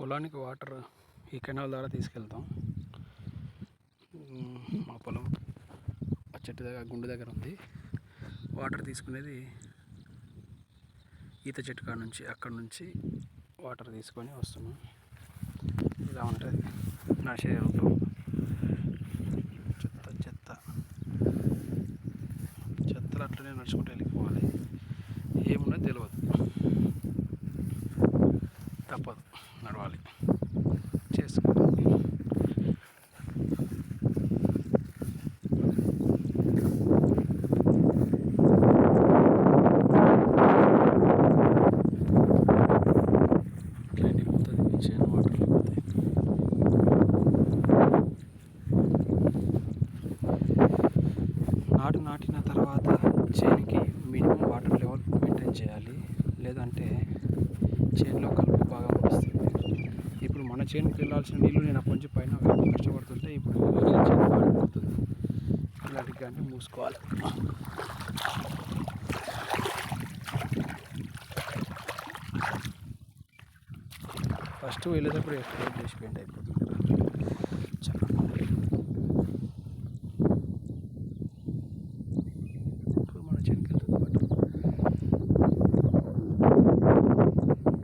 పొలానికి వాటర్ ఈ కెనాల్ ద్వారా తీసుకెళ్తాం. మా పొలం ఆ చెట్టు దగ్గర గుండు దగ్గర ఉంది. వాటర్ తీసుకునేది ఈత చెట్టు కాడ నుంచి అక్కడ నుంచి వాటర్ తీసుకొని వస్తున్నాం. ఇలా ఉంటుంది నడిచే శరీరంలో. చెత్త చెత్త. చెత్తలు అట్లనే నడుచుకుంటూ వెళ్ళిపోవాలి. ఏమున్నది తెలియదు తప్పదు నడవాలి. చేసుకోవాలి. చేను నాటు నాటిన తర్వాత చేనికి మినిమం వాటర్ లెవెల్ మెయింటైన్ చేయాలి. లేదంటే చేనులో కలుపు చేనుకి వెళ్ళాల్సిన నీళ్ళు నేను కొంచెం పైన కష్టపడుతుంటే ఇప్పుడు పడిపోతుంది. చేను కానీ మూసుకోవాలి. ఫస్ట్ వెళ్ళేటప్పుడు ఎక్స్ప్లెయిన్ చేసి పెయింట్ అయిపోతుంది.